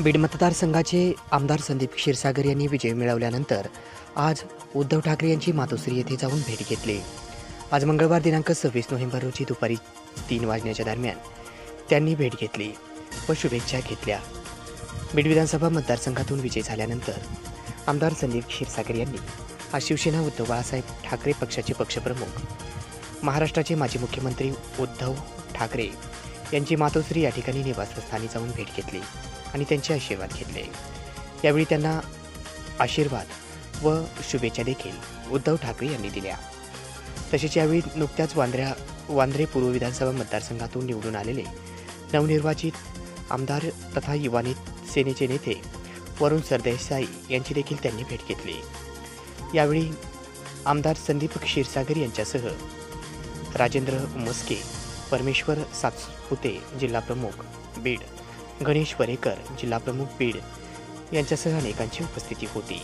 बीड मतदारसंघाचे आमदार संदीप क्षीरसागर यांनी विजय मिळवल्यानंतर आज उद्धव ठाकरे यांची मातोश्री येथे जाऊन भेट घेतली. आज मंगळवार दिनांक सव्वीस नोव्हेंबर रोजी दुपारी तीन वाजण्याच्या दरम्यान त्यांनी भेट घेतली व शुभेच्छा घेतल्या. बीड विधानसभा मतदारसंघातून विजय झाल्यानंतर आमदार संदीप क्षीरसागर यांनी आज शिवसेना उद्धव बाळासाहेब ठाकरे पक्षाचे पक्षप्रमुख महाराष्ट्राचे माजी मुख्यमंत्री उद्धव ठाकरे यांची मातोश्री या ठिकाणी निवासस्थानी जाऊन भेट घेतली आणि त्यांचे आशीर्वाद घेतले. यावेळी त्यांना आशीर्वाद व शुभेच्छा देखील उद्धव ठाकरे यांनी दिल्या. तसेच यावेळी नुकत्याच वांद्र्या वांद्रे पूर्व विधानसभा मतदारसंघातून निवडून आलेले नवनिर्वाचित आमदार तथा युवा सेनेचे नेते वरुण सरदेसाई यांची देखील त्यांनी भेट घेतली. यावेळी आमदार संदीप क्षीरसागर यांच्यासह राजेंद्र मस्के परमेश्वर सातपुते जिल्हाप्रमुख बीड. गणेश वरेकर जिल्हाप्रमुख बीड यांच्यासह अनेकांची उपस्थिती होती.